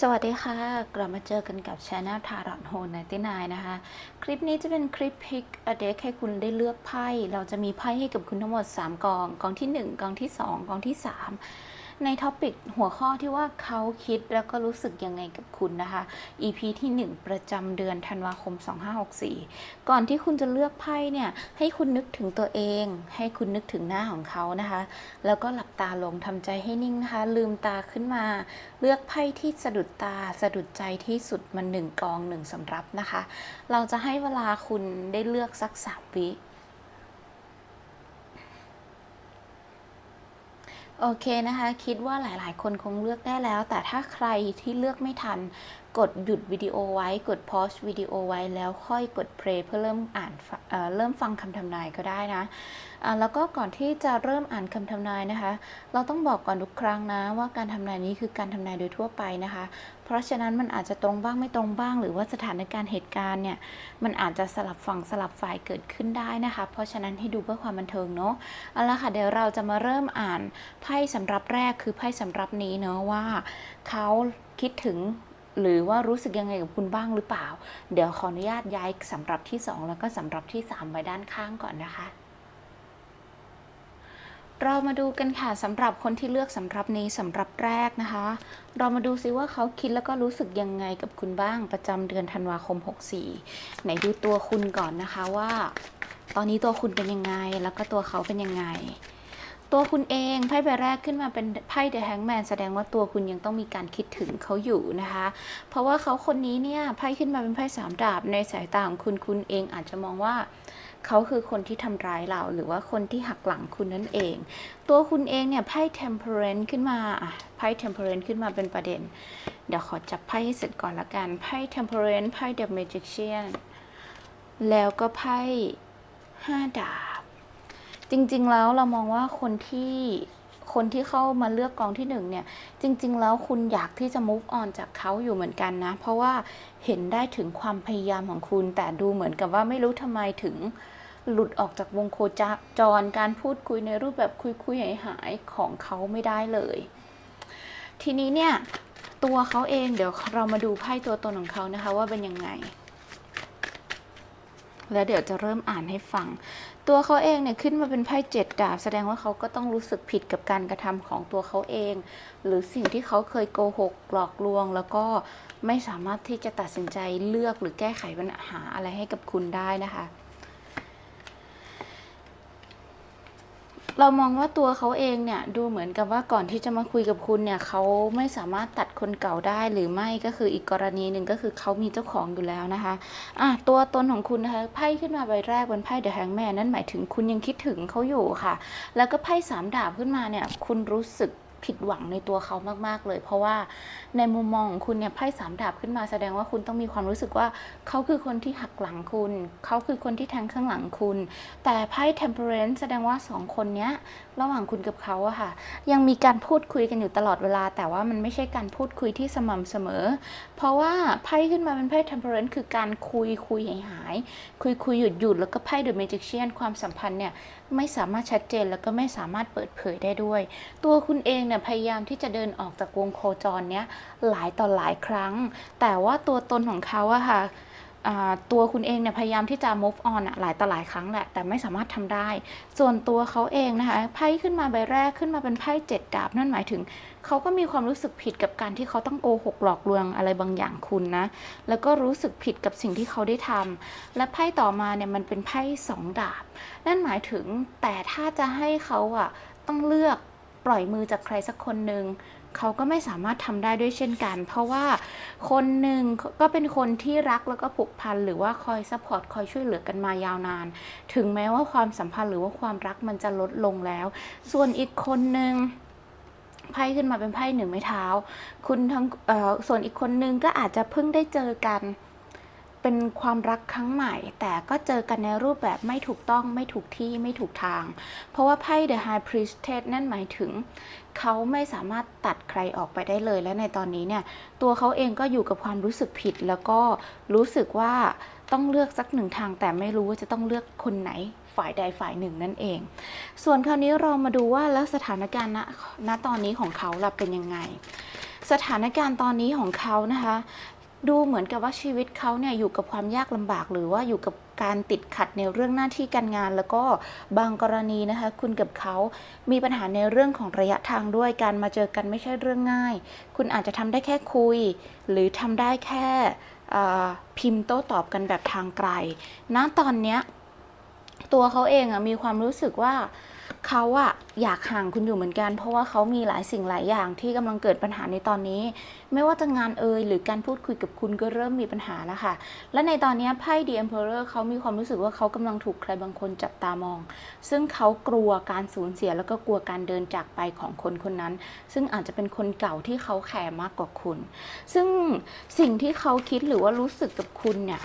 สวัสดีค่ะ กลับมาเจอกันกับช anel ทารอนโฮนนนนะคะ คลิปนี้จะเป็นคลิปพิกอเด็กให้คุณได้เลือกไพ่ เราจะมีไพ่ให้กับคุณทั้งหมด 3 กอง กองที่ 1 กองที่ 2 กองที่ 3 ในท็อปิกหัวข้อที่ว่าเขาคิดแล้วก็รู้สึกยังไงกับคุณนะคะ EP ที่ 1 ประจำเดือนธันวาคม 2564 ก่อนที่คุณจะเลือกไพ่เนี่ย ให้คุณนึกถึงตัวเอง ให้คุณนึกถึงหน้าของเขานะคะ แล้วก็หลับตาลงทำใจให้นิ่งนะคะ ลืมตาขึ้นมา เลือกไพ่ที่สะดุดตาสะดุดใจที่สุดมันหนึ่งกองหนึ่งสำรับนะคะ เราจะให้เวลาคุณได้เลือกสักสามวิ โอเคนะคะ คิดว่าหลายๆ คนคงเลือกได้แล้ว แต่ถ้าใครที่เลือกไม่ทัน กดหยุดวิดีโอไว้ กดพอสวิดีโอไว้แล้วค่อยกดเพลย์เพื่อเริ่มอ่านเเริ่มฟังคำทำนายก็ได้นะแล้วก็ก่อนที่จะเริ่มอ่านคำทำนายนะคะ เราต้องบอกก่อนทุกครั้งนะว่าการทำนายนี้คือการทำนายโดยทั่วไปนะคะ เพราะฉะนั้นมันอาจจะตรงบ้างไม่ตรงบ้าง หรือว่าสถานการณ์เหตุการณ์เนี่ยมันอาจจะสลับฝั่งสลับฝ่ายเกิดขึ้นได้นะคะ เพราะฉะนั้นให้ดูเพื่อความบันเทิงเนาะเอาละค่ะเดี๋ยวเราจะมาเริ่มอ่านไพ่สำรับแรกคือไพ่สำรับนี้เนาะว่าเขาคิดถึง หรือว่ารู้สึกยังไงกับคุณบ้างหรือเปล่า เดี๋ยวขออนุญาตย้ายสำหรับที่ 2 แล้วก็สำหรับที่ 3 ไว้ด้านข้างก่อนนะคะ เรามาดูกันค่ะสำหรับคนที่เลือกสำหรับนี้สำหรับแรกนะคะ เรามาดูซิว่าเขาคิดแล้วก็รู้สึกยังไงกับคุณบ้างประจำเดือนธันวาคม 64 ไหนดูตัวคุณก่อนนะคะว่า ตอนนี้ตัวคุณเป็นยังไงแล้วก็ตัวเขาเป็นยังไง ตัวคุณเองไพ่ใบแรกขึ้นมาเป็นไพ่เดอะแฮงแมนแสดงว่าตัวคุณยังต้องมีการคิดถึงเขาอยู่นะคะ เพราะว่าเขาคนนี้เนี่ยไพ่ขึ้นมาเป็นไพ่สามดาบในสายตาของคุณคุณเองอาจจะมองว่าเขาคือคนที่ทำร้ายเราหรือว่าคนที่หักหลังคุณนั่นเอง ตัวคุณเองเนี่ยไพ่ temperance ขึ้นมาไพ่ temperance ขึ้นมาเป็นประเด็น เดี๋ยวขอจับไพ่ให้เสร็จก่อนละกันไพ่ temperance ไพ่ the magician แล้วก็ไพ่ห้าดาบ จริง ๆ แล้วเรามองว่าคนที่คนที่เข้ามาเลือกกองที่หนึ่งเนี่ย จริง ๆ แล้วคุณอยากที่จะ move on จากเขาอยู่เหมือนกันนะ เพราะว่าเห็นได้ถึงความพยายามของคุณ แต่ดูเหมือนกับว่าไม่รู้ทำไมถึงหลุดออกจากวงโคจรการพูดคุยในรูปแบบคุยคุยหายหายๆของเขาไม่ได้เลย ทีนี้เนี่ย ตัวเขาเองเดี๋ยวเรามาดูไพ่ตัวตนของเขานะคะว่าเป็นยังไง แล้วเดี๋ยวจะเริ่มอ่านให้ฟัง ตัวเขาเองเนี่ยขึ้นมาเป็นไพ่เจ็ดดาบ แสดงว่าเขาก็ต้องรู้สึกผิดกับการกระทำของตัวเขาเอง หรือสิ่งที่เขาเคยโกหกหลอกลวง แล้วก็ไม่สามารถที่จะตัดสินใจเลือกหรือแก้ไขปัญหาอะไรให้กับคุณได้นะคะ เรามองว่าตัวเขาเองเนี่ยดูเหมือนกับว่าก่อนที่จะมาคุยกับคุณเนี่ยเขาไม่สามารถตัดคนเก่าได้หรือไม่ก็คืออีกกรณีหนึ่งก็คือเขามีเจ้าของอยู่แล้วนะคะอะตัวตนของคุณนะคะไพ่ขึ้นมาใบแรกบนไพ่เดอะแฮงแมนนั่นหมายถึงคุณยังคิดถึงเขาอยู่ค่ะ แล้วก็ไพ่สามดาบขึ้นมาเนี่ยคุณรู้สึก ผิดหวังในตัวเขามาก ๆ เลย เพราะว่าในมุมมองของคุณเนี่ยไพ่สามดาบขึ้นมาแสดงว่าคุณต้องมีความรู้สึกว่าเขาคือคนที่หักหลังคุณ เขาคือคนที่แทงข้างหลังคุณ แต่ไพ่ temperance แสดงว่าสองคนเนี้ยระหว่างคุณกับเขาอะค่ะ ยังมีการพูดคุยกันอยู่ตลอดเวลา แต่ว่ามันไม่ใช่การพูดคุยที่สม่ำเสมอ เพราะว่าไพ่ขึ้นมาเป็นไพ่ temperance คือการคุยคุยหายหายคุยคุยหยุดหยุดแล้วก็ไพ่ the magician ความสัมพันธ์เนี่ยไม่สามารถชัดเจนแล้วก็ไม่สามารถเปิดเผยได้ด้วย ตัวคุณเองเนี่ยพยายามที่จะเดินออกจากวงโคจรเนี้ยหลายต่อหลายครั้ง แต่ว่าตัวตนของเขาอะค่ะ ตัวคุณเองเนี่ยพยายามที่จะ move on อะหลายต่อหลายครั้งแหละ แต่ไม่สามารถทำได้ ส่วนตัวเขาเองนะคะไพ่ขึ้นมาใบแรกขึ้นมาเป็นไพ่เจ็ดดาบ นั่นหมายถึงเขาก็มีความรู้สึกผิดกับการที่เขาต้องโกหกหลอกลวงอะไรบางอย่างคุณนะ แล้วก็รู้สึกผิดกับสิ่งที่เขาได้ทำและไพ่ต่อมาเนี่ยมันเป็นไพ่สองดาบ นั่นหมายถึงแต่ถ้าจะให้เขาอะต้องเลือกปล่อยมือจากใครสักคนหนึ่ง เขาก็ไม่สามารถทำได้ด้วยเช่นกัน เพราะว่าคนหนึ่งก็เป็นคนที่รักแล้วก็ผูกพันหรือว่าคอยซัพพอร์ตคอยช่วยเหลือกันมายาวนาน ถึงแม้ว่าความสัมพันธ์หรือว่าความรักมันจะลดลงแล้ว ส่วนอีกคนหนึ่งไพ่ขึ้นมาเป็นไพ่หนึ่งไม้เท้า คุณทั้งส่วนอีกคนนึงก็อาจจะเพิ่งได้เจอกันเป็นความรักครั้งใหม่ แต่ก็เจอกันในรูปแบบไม่ถูกต้องไม่ถูกที่ไม่ถูกทาง เพราะว่าไพ่ The High Priestess นั่นหมายถึง เขาไม่สามารถตัดใครออกไปได้เลย และในตอนนี้เนี่ยตัวเขาเองก็อยู่กับความรู้สึกผิด แล้วก็รู้สึกว่าต้องเลือกสักหนึ่งทาง แต่ไม่รู้ว่าจะต้องเลือกคนไหนฝ่ายใดฝ่ายหนึ่งนั่นเอง ส่วนคราวนี้เรามาดูว่าแล้วสถานการณ์ณณตอนนี้ของเขาล่ะเป็นยังไง สถานการณ์ตอนนี้ของเขานะคะ ดูเหมือนกับว่าชีวิตเขาเนี่ยอยู่กับความยากลำบากหรือว่าอยู่กับการติดขัดในเรื่องหน้าที่การงาน แล้วก็บางกรณีนะคะ คุณกับเขามีปัญหาในเรื่องของระยะทางด้วยการมาเจอกันไม่ใช่เรื่องง่าย คุณอาจจะทำได้แค่คุย หรือทำได้แค่พิมพ์โต้ตอบกันแบบทางไกลณตอนเนี้ยตัวเขาเองอะมีความรู้สึกว่า เขาอะอยากห่างคุณอยู่เหมือนกัน เพราะว่าเขามีหลายสิ่งหลายอย่างที่กำลังเกิดปัญหาในตอนนี้ ไม่ว่าจะงานเอ่ยหรือการพูดคุยกับคุณก็เริ่มมีปัญหาแล้วค่ะ และในตอนนี้ไพ่ The Emperor เขามีความรู้สึกว่าเขากำลังถูกใครบางคนจับตามอง ซึ่งเขากลัวการสูญเสียแล้วก็กลัวการเดินจากไปของคนคนนั้น ซึ่งอาจจะเป็นคนเก่าที่เขาแคร์มากกว่าคุณ ซึ่งสิ่งที่เขาคิดหรือว่ารู้สึกกับคุณเนี่ย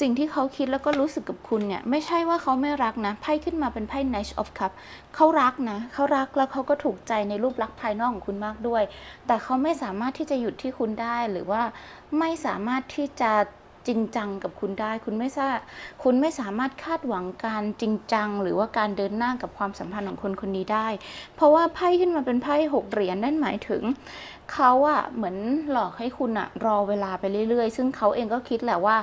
สิ่งที่เขาคิดแล้วก็รู้สึกกับคุณเนี่ย ไม่ใช่ว่าเขาไม่รักนะ ไพ่ขึ้นมาเป็นไพ่ Knight of Cup เขารักนะ เขารักแล้วเขาก็ถูกใจในรูปลักษณ์ภายนอกของคุณมากด้วย แต่เขาไม่สามารถที่จะหยุดที่คุณได้หรือว่าไม่สามารถที่จะจริงจังกับคุณได้ คุณไม่ทราบคุณไม่สามารถคาดหวังการจริงจัง หรือว่าการเดินหน้ากับความสัมพันธ์ของคนคนนี้ได้ เพราะว่าไพ่ขึ้นมาเป็นไพ่หกเหรียญนั่นหมายถึง เขาอะเหมือนหลอกให้คุณอะรอเวลาไปเรื่อยๆ ซึ่งเขาเองก็คิดแหละว่า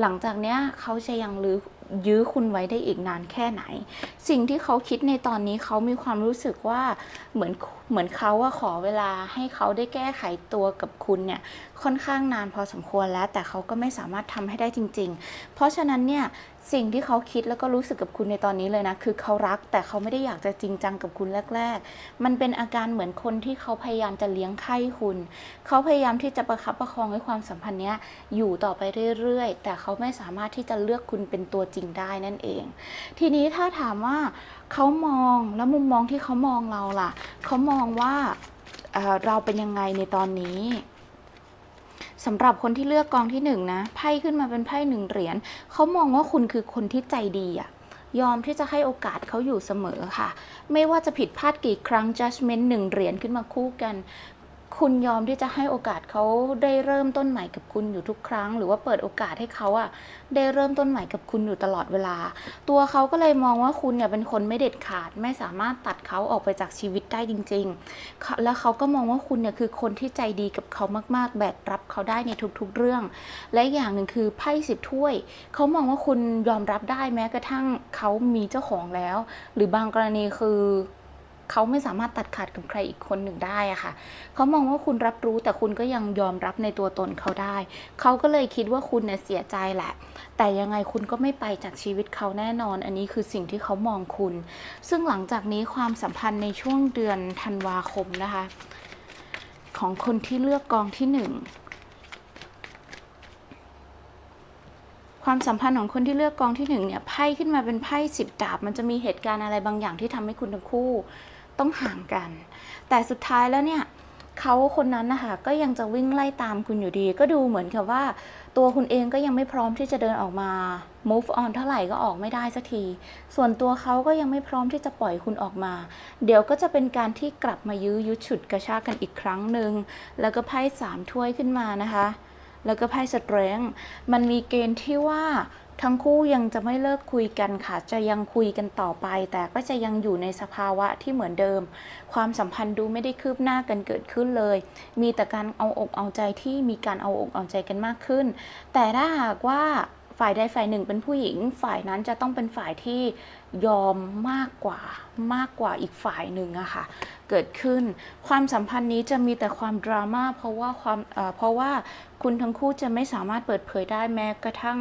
หลังจากเนี้ยเขาจะยังลือยื้อคุณไว้ได้อีกนานแค่ไหน สิ่งที่เขาคิดในตอนนี้เขามีความรู้สึกว่าเหมือนเหมือนเขาว่าขอเวลาให้เขาได้แก้ไขตัวกับคุณเนี่ยค่อนข้างนานพอสมควรแล้ว แต่เขาก็ไม่สามารถทำให้ได้จริง ๆ เพราะฉะนั้นเนี่ย สิ่งที่เขาคิดแล้วก็รู้สึกกับคุณในตอนนี้เลยนะ คือเขารักแต่เขาไม่ได้อยากจะจริงจังกับคุณแรก ๆ มันเป็นอาการเหมือนคนที่เขาพยายามจะเลี้ยงไข้คุณ เขาพยายามที่จะประคับประคองให้ความสัมพันธ์เนี้ยอยู่ต่อไปเรื่อยๆ แต่เขาไม่สามารถที่จะเลือกคุณเป็นตัวจริงได้นั่นเอง ทีนี้ถ้าถามว่าเขามองแล้วมุมมองที่เขามองเราล่ะ เขามองว่าเอ่อเราเป็นยังไงในตอนนี้ สำหรับคนที่เลือกกองที่หนึ่งนะไพ่ขึ้นมาเป็นไพ่หนึ่งเหรียญเขามองว่าคุณคือคนที่ใจดีอะยอมที่จะให้โอกาสเขาอยู่เสมอค่ะ ไม่ว่าจะผิดพลาดกี่ครั้ง judgment หนึ่งเหรียญขึ้นมาคู่กัน คุณยอมที่จะให้โอกาสเขาได้เริ่มต้นใหม่กับคุณอยู่ทุกครั้ง หรือว่าเปิดโอกาสให้เขาอะได้เริ่มต้นใหม่กับคุณอยู่ตลอดเวลา ตัวเขาก็เลยมองว่าคุณเนี่ยเป็นคนไม่เด็ดขาด ไม่สามารถตัดเขาออกไปจากชีวิตได้จริง ๆ แล้วเขาก็มองว่าคุณเนี่ยคือคนที่ใจดีกับเขามากๆ แบกรับเขาได้ในทุกๆเรื่อง และอย่างหนึ่งคือไพ่สิบถ้วย เขามองว่าคุณยอมรับได้แม้กระทั่งเขามีเจ้าของแล้ว หรือบางกรณีคือ เขาไม่สามารถตัดขาดกับใครอีกคนหนึ่งได้อะค่ะ เขามองว่าคุณรับรู้แต่คุณก็ยังยอมรับในตัวตนเขาได้ เขาก็เลยคิดว่าคุณเนี่ยเสียใจแหละ แต่ยังไงคุณก็ไม่ไปจากชีวิตเขาแน่นอน อันนี้คือสิ่งที่เขามองคุณ ซึ่งหลังจากนี้ความสัมพันธ์ในช่วงเดือนธันวาคมนะคะ ของคนที่เลือกกองที่หนึ่งความสัมพันธ์ของคนที่เลือกกองที่หนึ่งเนี่ยไพ่ขึ้นมาเป็นไพ่สิบดาบ มันจะมีเหตุการณ์อะไรบางอย่างที่ทำให้คุณทั้งคู่ ต้องห่างกัน แต่สุดท้ายแล้วเนี่ยเขาคนนั้นนะคะก็ยังจะวิ่งไล่ตามคุณอยู่ดี ก็ดูเหมือนกับว่า ตัวคุณเองก็ยังไม่พร้อมที่จะเดินออกมา move on เท่าไหร่ก็ออกไม่ได้สักที ส่วนตัวเขาก็ยังไม่พร้อมที่จะปล่อยคุณออกมา เดี๋ยวก็จะเป็นการที่กลับมายื้อยุดฉุดกระชากกันอีกครั้งหนึ่งแล้วก็ไพ่สามถ้วยขึ้นมานะคะ แล้วก็ไพ่สเตรน g ์มันมีเกณฑ์ที่ว่า ทั้งคู่ยังจะไม่เลิกคุยกันค่ะ จะยังคุยกันต่อไป แต่ก็จะยังอยู่ในสภาวะที่เหมือนเดิม ความสัมพันธ์ดูไม่ได้คืบหน้ากันเกิดขึ้นเลย มีแต่การเอาอกเอาใจที่มีการเอาอกเอาใจกันมากขึ้น แต่ถ้าหากว่าฝ่ายใดฝ่ายหนึ่งเป็นผู้หญิง ฝ่ายนั้นจะต้องเป็นฝ่ายที่ยอมมากกว่ามากกว่าอีกฝ่ายหนึ่งอะค่ะเกิดขึ้น ความสัมพันธ์นี้จะมีแต่ความดราม่าเพราะว่าความเอ่อเพราะว่าคุณทั้งคู่จะไม่สามารถเปิดเผยได้แม้กระทั่ง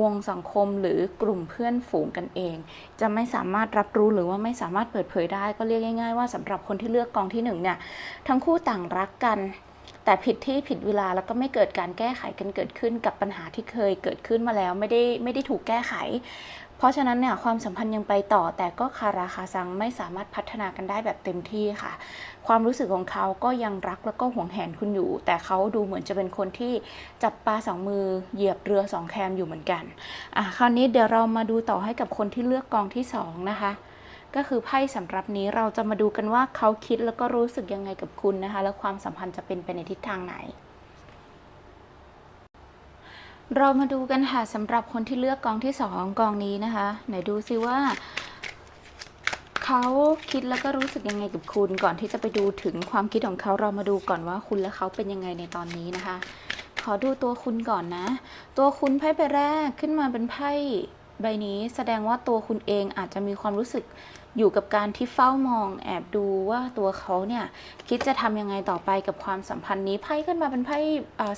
วงสังคมหรือกลุ่มเพื่อนฝูงกันเอง จะไม่สามารถรับรู้หรือว่าไม่สามารถเปิดเผยได้ ก็เรียกง่าย ๆ ว่าสำหรับคนที่เลือกกองที่หนึ่งเนี่ยทั้งคู่ต่างรักกัน แต่ผิดที่ผิดเวลาแล้วก็ไม่เกิดการแก้ไขกันเกิดขึ้นกับปัญหาที่เคยเกิดขึ้นมาแล้วไม่ได้ไม่ได้ถูกแก้ไข เพราะฉะนั้นเนี่ยความสัมพันธ์ยังไปต่อ แต่ก็คาราคาซังไม่สามารถพัฒนากันได้แบบเต็มที่ค่ะ ความรู้สึกของเขาก็ยังรักแล้วก็หวงแหนคุณอยู่ แต่เขาดูเหมือนจะเป็นคนที่จับปลาสองมือเหยียบเรือสองแคมอยู่เหมือนกันอะคราวนี้เดี๋ยวเรามาดูต่อให้กับคนที่เลือกกองที่สองนะคะก็คือไพ่สำหรับนี้เราจะมาดูกันว่าเขาคิดแล้วก็รู้สึกยังไงกับคุณนะคะ แล้วความสัมพันธ์จะเป็นไปในทิศทางไหน เรามาดูกันค่ะสำหรับคนที่เลือกกองที่สองกองนี้นะคะ ไหนดูซิว่าเขเขาคิดแล้วก็รู้สึกยังไงกับคุณ ก่อนที่จะไปดูถึงความคิดของเขาเรามาดูก่อนว่าคุณและเขาเป็นยังไงในตอนนี้นะคะ ขอดูตัวคุณก่อนนะ ตัวคุณไพ่ใบแรกขึ้นมาเป็นไพ่ใบนี้ แสดงว่าตัวคุณเองอาจจะมีความรู้สึก อยู่กับการที่เฝ้ามองแอบดูว่าตัวเขาเนี่ยคิดจะทำยังไงต่อไปกับความสัมพันธ์นี้ไพ่ขึ้นมาเป็นไพ่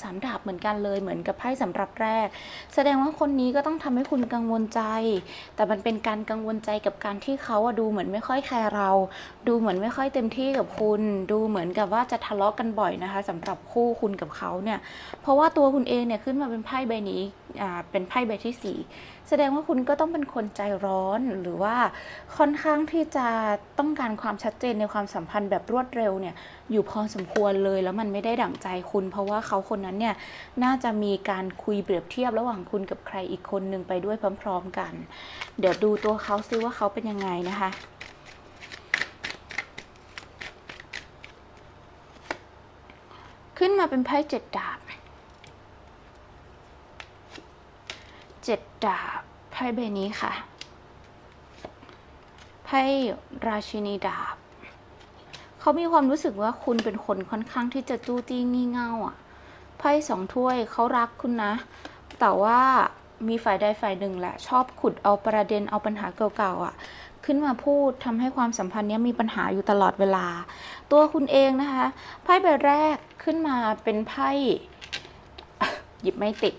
สามดาบเหมือนกันเลยเหมือนกับไพ่สำหรับแรก แสดงว่าคนนี้ก็ต้องทำให้คุณกังวลใจ แต่มันเป็นการกังวลใจกับการที่เขาอะดูเหมือนไม่ค่อยแคร์เรา ดูเหมือนไม่ค่อยเต็มที่กับคุณ ดูเหมือนกับว่าจะทะเลาะกันบ่อยนะคะสำหรับคู่คุณกับเขาเนี่ยเพราะว่าตัวคุณเองเนี่ยขึ้นมาเป็นไพ่ใบนี้ เป็นไพ่ใบที่สี่แสดงว่าคุณก็ต้องเป็นคนใจร้อนหรือว่าค่อนข้างที่จะต้องการความชัดเจนในความสัมพันธ์แบบรวดเร็วเนี่ยอยู่พอสมควรเลยแล้วมันไม่ได้ดั่งใจคุณ เพราะว่าเขาคนนั้นเนี่ยน่าจะมีการคุยเปรียบเทียบระหว่างคุณกับใครอีกคนหนึ่งไปด้วยพร้อม ๆ กัน เดี๋ยวดูตัวเขาซิว่าเขาเป็นยังไงนะคะขึ้นมาเป็นไพ่เจ็ดดาบ เจ็ดดาบไพ่ใบนี้ค่ะไพ่ราชินีดาบ เขามีความรู้สึกว่าคุณเป็นคนค่อนข้างที่จะจู้จี้งี่เง่าอะไพ่สองถ้วยเขารักคุณนะ แต่ว่ามีฝ่ายใดฝ่ายหนึ่งแหละ ชอบขุดเอาประเด็นเอาปัญหาเก่าๆอะ ขึ้นมาพูดทำให้ความสัมพันธ์เนี้ยมีปัญหาอยู่ตลอดเวลา ตัวคุณเองนะคะไพ่ใบแรกขึ้นมาเป็นไพ่หยิบไม่ติด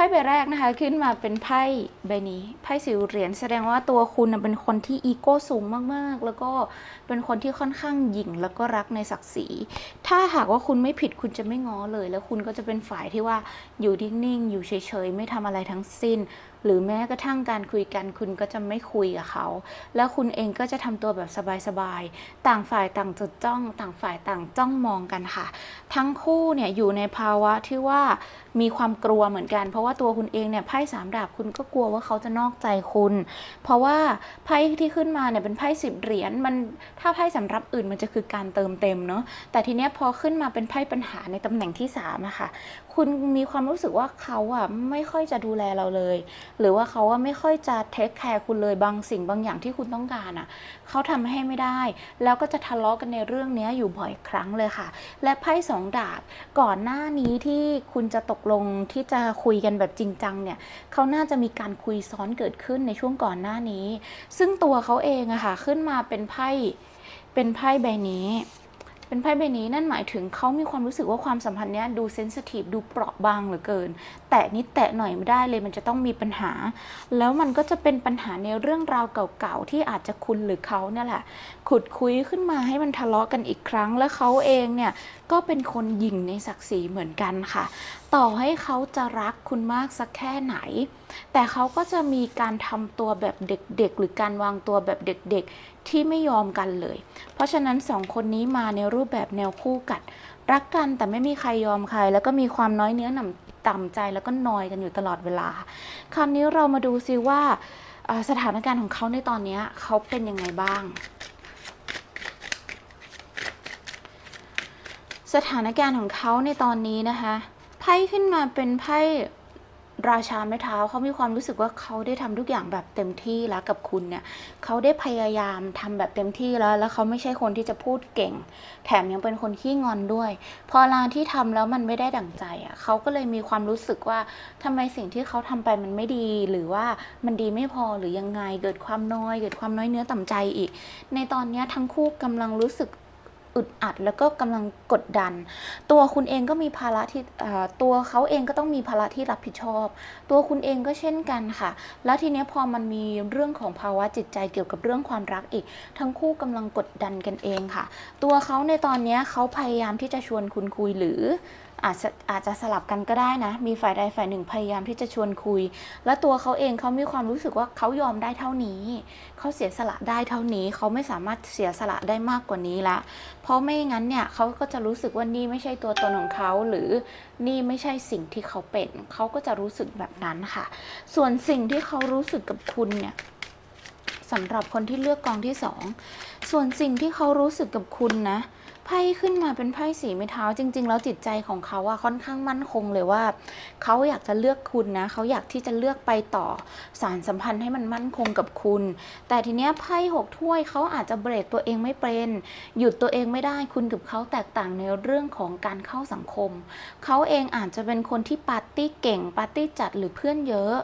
ไพ่ใบแรกนะคะขึ้นมาเป็นไพ่ใบนี้ไพ่สิวเหรียญแสดงว่าตัวคุณเป็นคนที่อีโก้สูงมากๆ แล้วก็ เป็นคนที่ค่อนข้างหยิ่งแล้วก็รักในศักดิ์ศรี ถ้าหากว่าคุณไม่ผิดคุณจะไม่ง้อเลย แล้วคุณก็จะเป็นฝ่ายที่ว่าอยู่นิ่งๆอยู่เฉยๆไม่ทำอะไรทั้งสิ้น หรือแม้กระทั่งการคุยกันคุณก็จะไม่คุยกับเขา แล้วคุณเองก็จะทำตัวแบบสบายๆต่างฝ่ายต่างจดจ้อง ต่างฝ่ายต่างจ้องมองกันค่ะ ทั้งคู่เนี่ยอยู่ในภาวะที่ว่ามีความกลัวเหมือนกัน เพราะว่าตัวคุณเองเนี่ยไพ่สามดาบคุณก็กลัวว่าเขาจะนอกใจคุณ เพราะว่าไพ่ที่ขึ้นมาเนี่ยเป็นไพ่สิบเหรียญมันถ้าไพ่สำรับอื่นมันจะคือการเติมเต็มเนาะแต่ทีเนี้ยพอขึ้นมาเป็นไพ่ปัญหาในตำแหน่งที่สามอะค่ะ คุณมีความรู้สึกว่าเขาอะไม่ค่อยจะดูแลเราเลย หรือว่าเขาอะไม่ค่อยจะเทคแคร์คุณเลยบางสิ่งบางอย่างที่คุณต้องการอะเขาทำให้ไม่ได้ แล้วก็จะทะเลาะกันในเรื่องนี้อยู่บ่อยครั้งเลยค่ะ และไพ่สองดาบก่อนหน้านี้ที่คุณจะตกลงที่จะคุยกันแบบจริงจังเนี่ยเขาน่าจะมีการคุยซ้อนเกิดขึ้นในช่วงก่อนหน้านี้ ซึ่งตัวเขาเองอะค่ะขึ้นมาเป็นไพ่เป็นไพ่ใบนี้ เป็นไพ่ใบนี้นั่นหมายถึงเขามีความรู้สึกว่าความสัมพันธ์เนี้ยดูเซนสทีฟดูเปราะบางเหลือเกินแตะนิดแตะหน่อยไม่ได้เลยมันจะต้องมีปัญหา แล้วมันก็จะเป็นปัญหาในเรื่องราวเก่าๆที่อาจจะคุณหรือเขาเนี่ยแหละ ขุดคุยขึ้นมาให้มันทะเลาะกันอีกครั้ง แล้วเขาเองเนี่ยก็เป็นคนหยิ่งในศักดิ์ศรีเหมือนกันค่ะ ต่อให้เขาจะรักคุณมากสักแค่ไหน แต่เขาก็จะมีการทำตัวแบบเด็กๆ หรือการวางตัวแบบเด็กๆ ที่ไม่ยอมกันเลย เพราะฉะนั้นสองคนนี้มาในรูปแบบแนวคู่กัดรักกันแต่ไม่มีใครยอมใคร แล้วก็มีความน้อยเนื้อหน่ำ ต่ำใจแล้วก็นอยกันอยู่ตลอดเวลา คราวนี้เรามาดูซิว่าสถานการณ์ของเขาในตอนนี้เขาเป็นยังไงบ้าง สถานการณ์ของเขาในตอนนี้นะคะไพ่ขึ้นมาเป็นไพ่ ราชาไม้เท้าเขามีความรู้สึกว่าเขาได้ทำทุกอย่างแบบเต็มที่แล้วกับคุณเนี่ยเขาได้พยายามทำแบบเต็มที่แล้ว แล้วเขาไม่ใช่คนที่จะพูดเก่ง แถมยังเป็นคนขี้งอนด้วย พอลานที่ทำแล้วมันไม่ได้ดั่งใจอะเขาก็เลยมีความรู้สึกว่าทำไมสิ่งที่เขาทำไปมันไม่ดี หรือว่ามันดีไม่พอหรือยังไงเกิดความน้อย เกิดความน้อยเนื้อต่ำใจอีก ในตอนนี้ทั้งคู่กำลังรู้สึก อึดอัด แล้วก็กำลังกดดัน ตัวคุณเองก็มีภาระที่ตัวเขาเองก็ต้องมีภาระที่รับผิดชอบ ตัวคุณเองก็เช่นกันค่ะ แล้วทีนี้พอมันมีเรื่องของภาวะจิตใจเกี่ยวกับเรื่องความรักอีก ทั้งคู่กำลังกดดันกันเองค่ะ ตัวเขาในตอนนี้เขาพยายามที่จะชวนคุณคุยหรือ อาจจะอาจจะสลับกันก็ได้นะ มีฝ่ายใดฝ่ายหนึ่งพยายามที่จะชวนคุย และตัวเขาเองเขามีความรู้สึกว่าเขายอมได้เท่านี้ เขาเสียสละได้เท่านี้ เขาไม่สามารถเสียสละได้มากกว่านี้ละ เพราะไม่งั้นเนี่ยเขาก็จะรู้สึกว่านี่ไม่ใช่ตัวตนของเขาหรือนี่ไม่ใช่สิ่งที่เขาเป็น เขาก็จะรู้สึกแบบนั้นค่ะ ส่วนสิ่งที่เขารู้สึกกับคุณเนี่ยสำหรับคนที่เลือกกองที่สอง ส่วนสิ่งที่เขารู้สึกกับคุณนะ ไพ่ขึ้นมาเป็นไพ่สีไม้เท้าจริง ๆ แล้วจิตใจของเขาอะค่อนข้างมั่นคงเลยว่า เขาอยากจะเลือกคุณนะ เขาอยากที่จะเลือกไปต่อสารสัมพันธ์ให้มันมั่นคงกับคุณ แต่ทีเนี้ยไพ่หกถ้วยเขาอาจจะเบรกตัวเองไม่เป็นหยุดตัวเองไม่ได้คุณกับเขาแตกต่างในเรื่องของการเข้าสังคม เขาเองอาจจะเป็นคนที่ปาร์ตี้เก่งปาร์ตี้จัดหรือเพื่อนเยอะ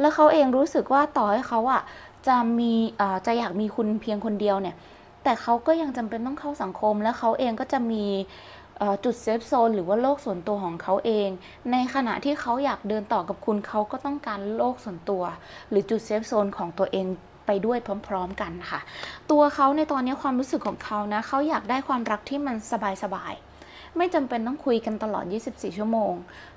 แล้วเขาเองรู้สึกว่าต่อให้เขาอะจะมีเอ่อจะอยากมีคุณเพียงคนเดียวเนี่ย แต่เขาก็ยังจำเป็นต้องเข้าสังคม และเขาเองก็จะมีจุดเซฟโซนหรือว่าโลกส่วนตัวของเขาเอง ในขณะที่เขาอยากเดินต่อกับคุณเขาก็ต้องการโลกส่วนตัว หรือจุดเซฟโซนของตัวเองไปด้วยพร้อม ๆ กันค่ะ ตัวเขาในตอนนี้ความรู้สึกของเขานะเขาอยากได้ความรักที่มันสบายๆ ไม่จำเป็นต้องคุยกันตลอด 24 ชั่วโมง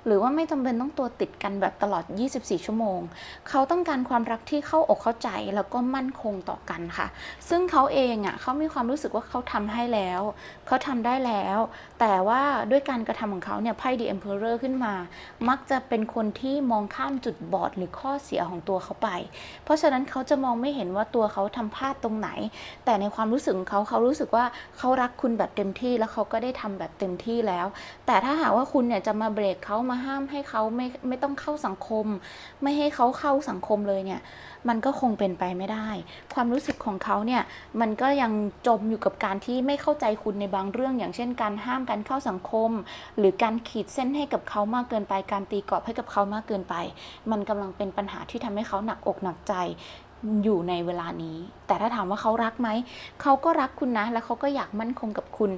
หรือว่าไม่จำเป็นต้องตัวติดกันแบบตลอด 24 ชั่วโมง เขาต้องการความรักที่เข้าอกเข้าใจแล้วก็มั่นคงต่อกันค่ะ ซึ่งเขาเองอะเขามีความรู้สึกว่าเขาทำให้แล้ว เขาทำได้แล้ว แต่ว่าด้วยการกระทำของเขาเนี่ยไพ่ The Emperor ขึ้นมา มักจะเป็นคนที่มองข้ามจุดบอดหรือข้อเสียของตัวเขาไป เพราะฉะนั้นเขาจะมองไม่เห็นว่าตัวเขาทำพลาดตรงไหน แต่ในความรู้สึกของเขาเขารู้สึกว่าเขารักคุณแบบเต็มที่แล้วเขาก็ได้ทำแบบเต็มที่แล้ว แต่ถ้าหากว่าคุณเนี่ยจะมาเบรกเขามาห้ามให้เขาไม่ไม่ต้องเข้าสังคม ไม่ให้เขาเข้าสังคมเลยเนี่ยมันก็คงเป็นไปไม่ได้ ความรู้สึกของเขาเนี่ยมันก็ยังจมอยู่กับการที่ไม่เข้าใจคุณในบางเรื่องอย่างเช่นการห้ามการเข้าสังคม หรือการขีดเส้นให้กับเขามากเกินไป การตีกรอบให้กับเขามากเกินไป มันกำลังเป็นปัญหาที่ทำให้เขาหนักอกหนักใจอยู่ในเวลานี้ แต่ถ้าถามว่าเขารักไหม เขาก็รักคุณนะ และเขาก็อยากมั่นคงกับคุณ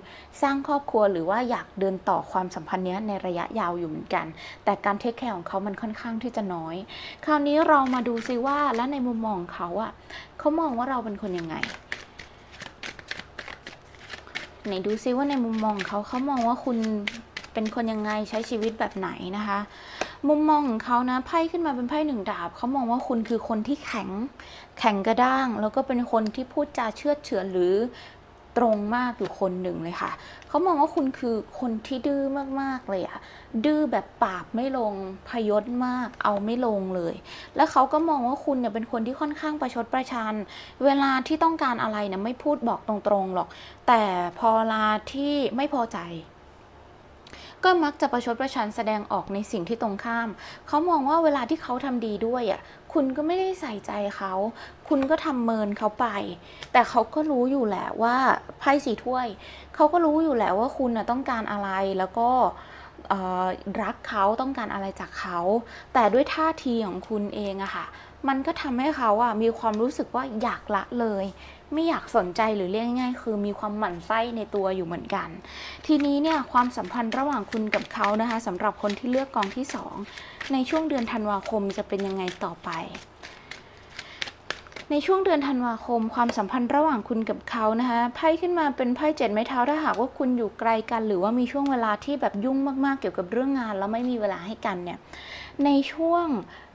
สร้างครอบครัวหรือว่าอยากเดินต่อความสัมพันธ์เนี้ยในระยะยาวอยู่เหมือนกัน แต่การเทคแคร์ของเขามันค่อนข้างที่จะน้อย คราวนี้เรามาดูซิว่าและในมุมมองของเขาอะเขามองว่าเราเป็นคนยังไง ไหนดูซิว่าในมุมมองเขาเขามองว่าคุณเป็นคนยังไงใช้ชีวิตแบบไหนนะคะ มุมมองของเขานะไพ่ขึ้นมาเป็นไพ่หนึ่งดาบเขามองว่าคุณคือคนที่แข็งแข็งกระด้าง แล้วก็เป็นคนที่พูดจาเชื่อเฉือนหรือ ตรงมากอยู่คนหนึ่งเลยค่ะ เขามองว่าคุณคือคนที่ดื้อมากๆเลยอะดื้อแบบปราบไม่ลงพยศมาก เอาไม่ลงเลย แล้วเขาก็มองว่าคุณเนี่ยเป็นคนที่ค่อนข้างประชดประชัน เวลาที่ต้องการอะไรเนี่ยไม่พูดบอกตรงๆหรอก แต่พอเวลาที่ไม่พอใจ ก็มักจะประชดประชันแสดงออกในสิ่งที่ตรงข้าม เขามองว่าเวลาที่เขาทำดีด้วยอะคุณก็ไม่ได้ใส่ใจเขา คุณก็ทำเมินเขาไป แต่เขาก็รู้อยู่แหละว่าไพ่สีถ้วย เขาก็รู้อยู่แหล้วว่าคุณน่ะต้องการอะไรแล้วก็รักเขาต้องการอะไรจากเขา แต่ด้วยท่าทีของคุณเองอะค่ะ มันก็ทำให้เขาอะมีความรู้สึกว่าอยากละเลย ไม่อยากสนใจหรือเรียกง่ายๆคือมีความหมั่นไส้ในตัวอยู่เหมือนกัน ทีนี้เนี่ยความสัมพันธ์ระหว่างคุณกับเขานะคะสำหรับคนที่เลือกกองที่ 2 ในช่วงเดือนธันวาคมจะเป็นยังไงต่อไปในช่วงเดือนธันวาคมความสัมพันธ์ระหว่างคุณกับเขานะคะไพ่ขึ้นมาเป็นไพ่เจ็ดไม้เท้าถ้าหากว่าคุณอยู่ไกลกัน หรือว่ามีช่วงเวลาที่แบบยุ่งมากๆเกี่ยวกับเรื่องงาน แล้วไม่มีเวลาให้กันเนี่ย ในช่วง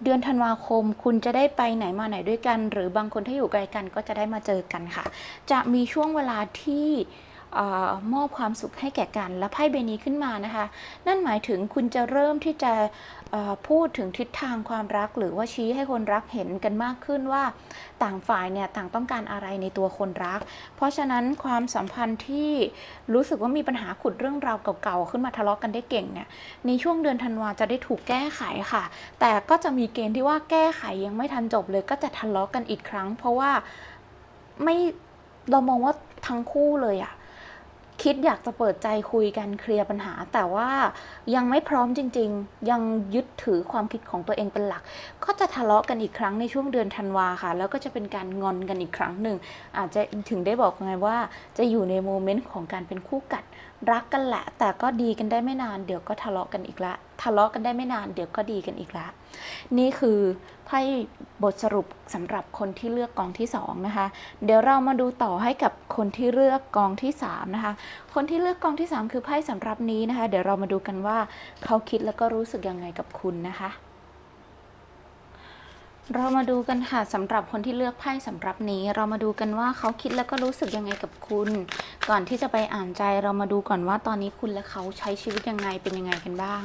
เดือนธันวาคม คุณจะได้ไปไหนมาไหนด้วยกัน หรือบางคนถ้าอยู่ไกลกันก็จะได้มาเจอกันค่ะ จะมีช่วงเวลาที่ ออมอบความสุขให้แก่กัน และไพ่ใบนี้ขึ้นมานะคะ นั่นหมายถึงคุณจะเริ่มที่จะพูดถึงทิศทางความรัก หรือว่าชี้ให้คนรักเห็นกันมากขึ้นว่า ต่างฝ่ายเนี่ยต่างต้องการอะไรในตัวคนรัก เพราะฉะนั้นความสัมพันธ์ที่รู้สึกว่ามีปัญหาขุดเรื่องราวเก่าๆขึ้นมาทะเลาะกันได้เก่งเนี่ยในช่วงเดือนธันวาจะได้ถูกแก้ไขค่ะ แต่ก็จะมีเกณฑ์ที่ว่าแก้ไขยังไม่ทันจบเลยก็จะทะเลาะกันอีกครั้ง เพราะว่าไม่เรามองว่าทั้งคู่เลยอะ คิดอยากจะเปิดใจคุยกันเคลียร์ปัญหา แต่ว่ายังไม่พร้อมจริง ๆ ยังยึดถือความคิดของตัวเองเป็นหลัก ก็จะทะเลาะกันอีกครั้งในช่วงเดือนธันวาค่ะ แล้วก็จะเป็นการงอนกันอีกครั้งหนึ่งอาจจะถึงได้บอกไงว่า จะอยู่ในโมเมนต์ของการเป็นคู่กัด รักกันแหละ แต่ก็ดีกันได้ไม่นานเดี๋ยวก็ทะเลาะกันอีกละ ทะเลาะกันได้ไม่นานเดี๋ยวก็ดีกันอีกละ นี่คือไพ่บทสรุปสำหรับคนที่เลือกกองที่สองนะคะ เดี๋ยวเรามาดูต่อให้กับคนที่เลือกกองที่สามนะคะ คนที่เลือกกองที่สามคือไพ่สำหรับนี้นะคะ เดี๋ยวเรามาดูกันว่าเขาคิดแล้วก็รู้สึกยังไงกับคุณนะคะ เรามาดูกันค่ะสำหรับคนที่เลือกไพ่สำหรับนี้ เรามาดูกันว่าเขาคิดแล้วก็รู้สึกยังไงกับคุณ ก่อนที่จะไปอ่านใจเรามาดูก่อนว่าตอนนี้คุณและเขาใช้ชีวิตยังไงเป็นยังไงกันบ้าง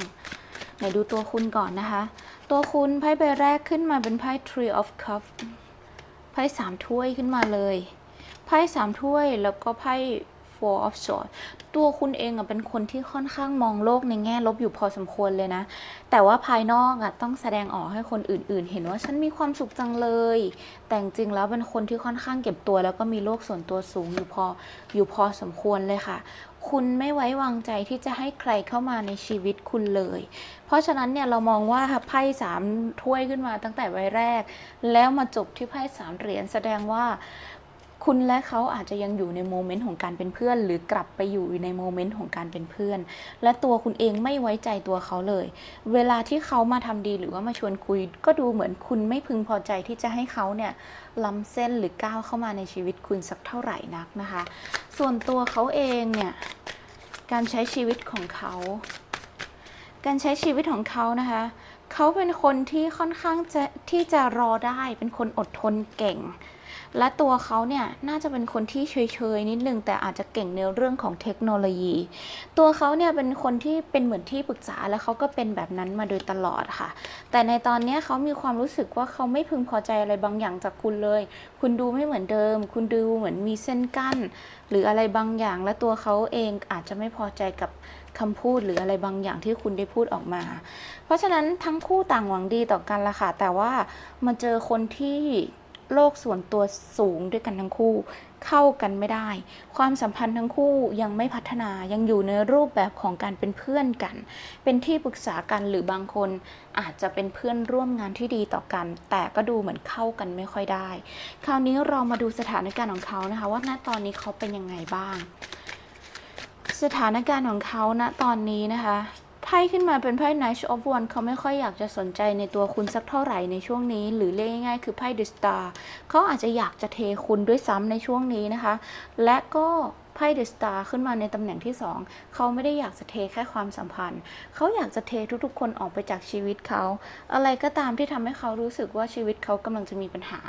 ไหนดูตัวคุณก่อนนะคะ ตัวคุณไพ่ใบแรกขึ้นมาเป็นไพ่ Tree of Cups ไพ่สามถ้วยขึ้นมาเลย ไพ่สามถ้วยแล้วก็ไพ่ for of swords ตัวคุณเองอะเป็นคนที่ค่อนข้างมองโลกในแง่ลบอยู่พอสมควรเลยนะ แต่ว่าภายนอกอะต้องแสดงออกให้คนอื่น ๆ เห็นว่าฉันมีความสุขจังเลย แต่จริงๆแล้วเป็นคนที่ค่อนข้างเก็บตัว แล้วก็มีโลกส่วนตัวสูงอยู่พออยู่พอสมควรเลยค่ะ คุณไม่ไว้วางใจที่จะให้ใครเข้ามาในชีวิตคุณเลย เพราะฉะนั้นเนี่ยเรามองว่าไพ่สามถ้วยขึ้นมาตั้งแต่ใบแรก แล้วมาจบที่ไพ่สามเหรียญแสดงว่า คุณและเขาอาจจะยังอยู่ในโมเมนต์ของการเป็นเพื่อน หรือกลับไปอยู่ในโมเมนต์ของการเป็นเพื่อน และตัวคุณเองไม่ไว้ใจตัวเขาเลย เวลาที่เขามาทำดีหรือว่ามาชวนคุย ก็ดูเหมือนคุณไม่พึงพอใจที่จะให้เขาเนี่ยล้ำเส้นหรือก้าวเข้ามาในชีวิตคุณสักเท่าไหร่นักนะคะ ส่วนตัวเขาเองเนี่ยการใช้ชีวิตของเขา การใช้ชีวิตของเขานะคะ เขาเป็นคนที่ค่อนข้างจะที่จะรอได้ เป็นคนอดทนเก่ง และตัวเขาเนี่ยน่าจะเป็นคนที่เฉยๆนิดนึงแต่อาจจะเก่งในเรื่องของเทคโนโลยี ตัวเขาเนี่ยเป็นคนที่เป็นเหมือนที่ปรึกษาแล้วเขาก็เป็นแบบนั้นมาโดยตลอดค่ะ แต่ในตอนนี้เขามีความรู้สึกว่าเขาไม่พึงพอใจอะไรบางอย่างจากคุณเลย คุณดูไม่เหมือนเดิม คุณดูเหมือนมีเส้นกั้น หรืออะไรบางอย่าง และตัวเขาเองอาจจะไม่พอใจกับคำพูดหรืออะไรบางอย่างที่คุณได้พูดออกมา เพราะฉะนั้นทั้งคู่ต่างหวังดีต่อกันละค่ะ แต่ว่ามาเจอคนที่ โลกส่วนตัวสูงด้วยกันทั้งคู่ เข้ากันไม่ได้ ความสัมพันธ์ทั้งคู่ยังไม่พัฒนายังอยู่ในรูปแบบของการเป็นเพื่อนกัน เป็นที่ปรึกษากันหรือบางคนอาจจะเป็นเพื่อนร่วมงานที่ดีต่อกัน แต่ก็ดูเหมือนเข้ากันไม่ค่อยได้ คราวนี้เรามาดูสถานการณ์ของเขานะคะ ว่าณตอนนี้เขาเป็นยังไงบ้าง สถานการณ์ของเขาณตอนนี้นะคะ ไพ่ขึ้นมาเป็นไพ่ Knight of Wands เขาไม่ค่อยอยากจะสนใจในตัวคุณสักเท่าไหร่ในช่วงนี้ หรือเรียกง่ายๆคือไพ่ The Star เขาอาจจะอยากจะเทคุณด้วยซ้ำในช่วงนี้นะคะ และก็ พ่เดสตาร์ขึ้นมาในตำแหน่งที่ 2 เขาไม่ได้อยากจะเทแค่ความสัมพันธ์ เขาอยากจะเททุกๆ คนออกไปจากชีวิตเขา อะไรก็ตามที่ทำให้เขารู้สึกว่าชีวิตเขากำลังจะมีปัญหา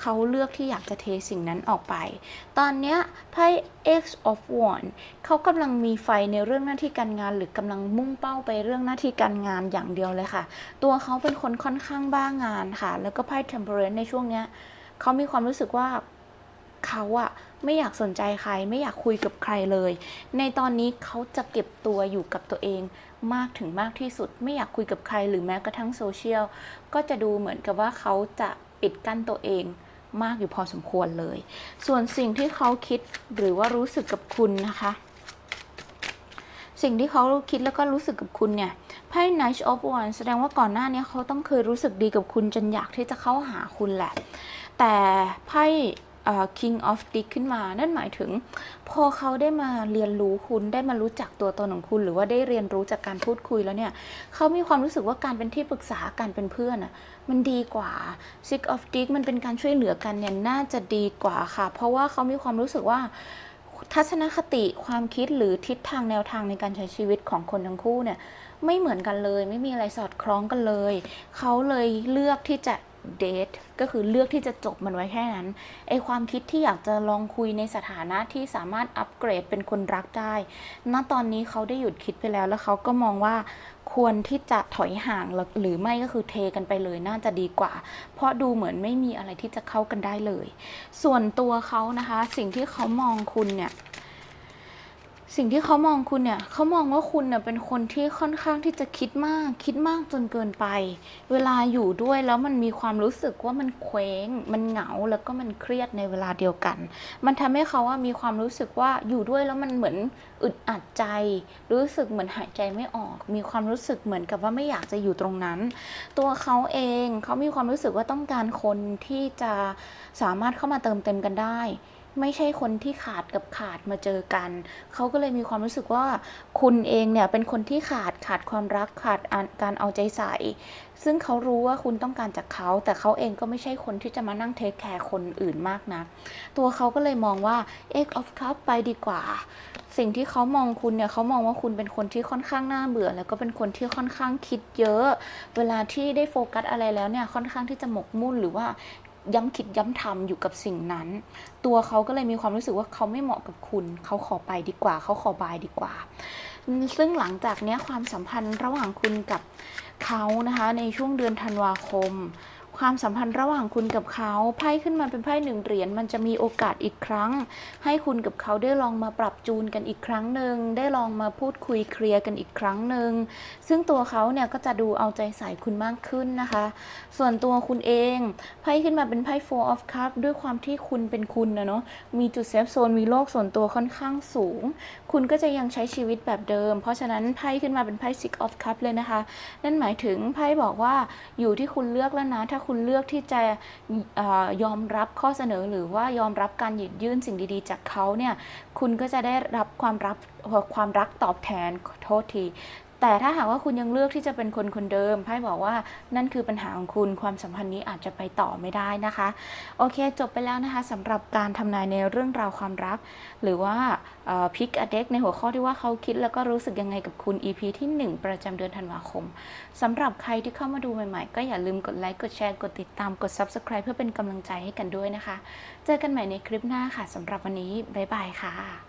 เขาเลือกที่อยากจะเทสิ่งนั้นออกไป ตอนนี้ไพ่ X of Wands เขากำลังมีไฟในเรื่องหน้าที่การงาน หรือกำลังมุ่งเป้าไปเรื่องหน้าที่การงานอย่างเดียวเลยค่ะ ตัวเขาเป็นคนค่อนข้างบ้างานค่ะ แล้วก็ไพ่ Temperance ในช่วงนี้เขามีความรู้สึกว่า เขาอะไม่อยากสนใจใครไม่อยากคุยกับใครเลย ในตอนนี้เขาจะเก็บตัวอยู่กับตัวเองมากถึงมากที่สุด ไม่อยากคุยกับใครหรือแม้กระทั่งโซเชียลก็จะดูเหมือนกับว่าเขาจะปิดกั้นตัวเองมากอยู่พอสมควรเลย ส่วนสิ่งที่เขาคิดหรือว่ารู้สึกกับคุณนะคะ สิ่งที่เขาคิดแล้วก็รู้สึกกับคุณเนี่ยไพ่ Knight of Wands แสดงว่าก่อนหน้านี้เขาต้องเคยรู้สึกดีกับคุณจนอยากที่จะเข้าหาคุณแหละ แต่ไพ่ King of Dick ขึ้นมา นั่นหมายถึง พอเขาได้มาเรียนรู้คุณได้มารู้จักตัวตนของคุณ หรือว่าได้เรียนรู้จากการพูดคุยแล้วเนี่ยเขามีความรู้สึกว่าการเป็นที่ปรึกษาการเป็นเพื่อนอะมันดีกว่า Six of Dick มันเป็นการช่วยเหลือกันเนี่ยน่าจะดีกว่าค่ะ เพราะว่าเขามีความรู้สึกว่าทัศนคติความคิดหรือทิศทางแนวทางในการใช้ชีวิตของคนทั้งคู่เนี่ยไม่เหมือนกันเลย ไม่มีอะไรสอดคล้องกันเลย เขาเลยเลือกที่จะ เดทก็คือเลือกที่จะจบมันไว้แค่นั้นไอความคิดที่อยากจะลองคุยในสถานะที่สามารถอัปเกรดเป็นคนรักได้ ณตอนนี้เขาได้หยุดคิดไปแล้ว แล้วเขาก็มองว่าควรที่จะถอยห่างหรือไม่ก็คือเทกันไปเลยน่าจะดีกว่า เพราะดูเหมือนไม่มีอะไรที่จะเข้ากันได้เลย ส่วนตัวเขานะคะ สิ่งที่เขามองคุณเนี่ย สิ่งที่เขามองคุณเนี่ยเขามองว่าคุณเนี่ยเป็นคนที่ค่อนข้างที่จะคิดมาก คิดมากจนเกินไป เวลาอยู่ด้วยแล้วมันมีความรู้สึกว่ามันเคว้ง มันเหงาแล้วก็มันเครียดในเวลาเดียวกัน มันทำให้เขาว่ามีความรู้สึกว่าอยู่ด้วยแล้วมันเหมือนอึดอัดใจ รู้สึกเหมือนหายใจไม่ออก มีความรู้สึกเหมือนกับว่าไม่อยากจะอยู่ตรงนั้น ตัวเขาเองเขามีความรู้สึกว่าต้องการคนที่จะสามารถเข้ามาเติมเต็มกันได้ ไม่ใช่คนที่ขาดกับขาดมาเจอกัน เขาก็เลยมีความรู้สึกว่าคุณเองเนี่ยเป็นคนที่ขาดขาดความรักขาดการเอาใจใส่ ซึ่งเขารู้ว่าคุณต้องการจากเขา แต่เขาเองก็ไม่ใช่คนที่จะมานั่งเทคแคร์คนอื่นมากนะตัวเขาก็เลยมองว่า X of Cup ไปดีกว่า สิ่งที่เขามองคุณเนี่ยเขามองว่าคุณเป็นคนที่ค่อนข้างน่าเบื่อ แล้วก็เป็นคนที่ค่อนข้างคิดเยอะ เวลาที่ได้โฟกัสอะไรแล้วเนี่ยค่อนข้างที่จะหมกมุ่นหรือว่า ย้ำคิดย้ำทำอยู่กับสิ่งนั้น ตัวเขาก็เลยมีความรู้สึกว่าเขาไม่เหมาะกับคุณ เขาขอไปดีกว่า เขาขอบายดีกว่า ซึ่งหลังจากนี้ความสัมพันธ์ระหว่างคุณกับเขานะคะในช่วงเดือนธันวาคม ความสัมพันธ์ระหว่างคุณกับเขาไพ่ขึ้นมาเป็นไพ่หนึ่งเหรียญมันจะมีโอกาสอีกครั้ง ให้คุณกับเขาได้ลองมาปรับจูนกันอีกครั้งหนึ่งได้ลองมาพูดคุยเคลียร์กันอีกครั้งหนึ่งซึ่งตัวเขาเนี่ยก็จะดูเอาใจใส่คุณมากขึ้นนะคะ ส่วนตัวคุณเองไพ่ขึ้นมาเป็นไพ่ four of cups ด้วยความที่คุณเป็นคุณนะเนาะมีจุดเซฟโซนมีโลกส่วนตัวค่อนข้างสูง คุณก็จะยังใช้ชีวิตแบบเดิม เพราะฉะนั้นไพ่ขึ้นมาเป็นไพ่ six of cups เลยนะคะ นั่นหมายถึงไพ่บอกว่าอยู่ที่คุณเลือกแล้วนะถ้าคุณเลือกที่จะออยอมรับข้อเสนอหรือว่ายอมรับการหยิบยื่นสิ่งดีๆ จากเขาเนี่ยคุณก็จะได้รับความรับความรักตอบแทนโทษที แต่ถ้าหากว่าคุณยังเลือกที่จะเป็นคนคนเดิมไพ่บอกว่านั่นคือปัญหาของคุณความสัมพันธ์นี้อาจจะไปต่อไม่ได้นะคะ โอเคจบไปแล้วนะคะสำหรับการทำนายในเรื่องราวความรัก หรือว่าพิกอเด็กในหัวข้อที่ว่าเขาคิดแล้วก็รู้สึกยังไงกับคุณ EP ที่ 1 ประจำเดือนธันวาคมสำหรับใครที่เข้ามาดูใหม่ๆ ก็อย่าลืมกดไลค์กดแชร์กดติดตามกด Subscribe เพื่อเป็นกำลังใจให้กันด้วยนะคะ เจอกันใหม่ในคลิปหน้าค่ะสำหรับวันนี้บ๊ายบายค่ะ